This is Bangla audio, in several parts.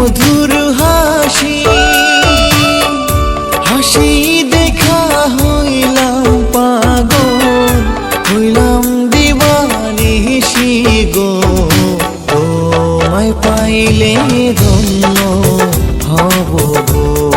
মধুর হাসি হাসি দেখা হইলাম পাগল হইলাম দিবানিসি গো তোমায় পাইলে ধন্য হব গো।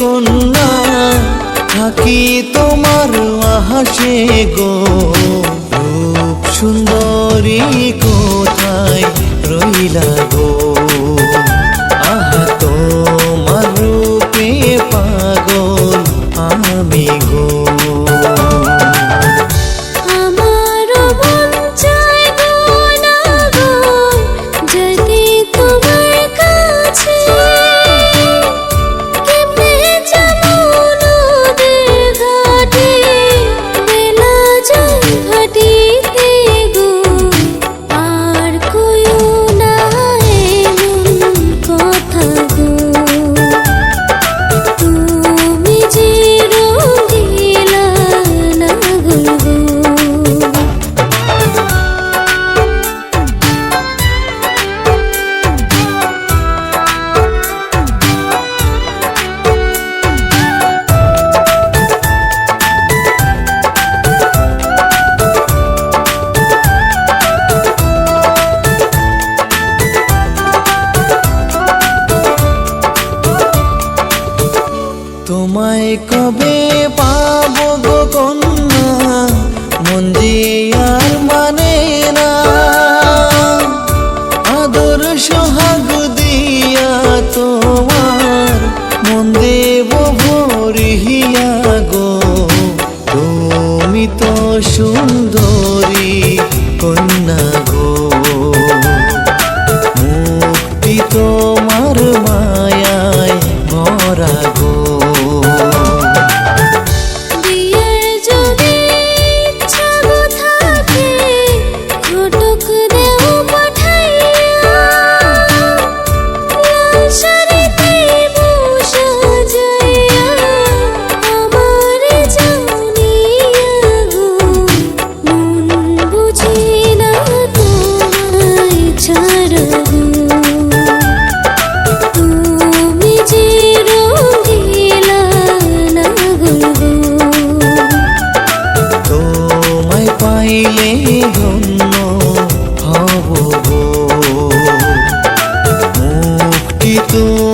কন্যা থাকি তোমার আহাসে গো। রূপ সুন্দরী কোথায় রইলা গো? তোমায় কবে পাব গো কন্যা? মন আর মানে না। আদর সোহাগ দিয়া তোমার মন দেব ভরিয়া গো। তুমি তো সুন্দরী কন্যা। ধন্য হব মুক্তি তো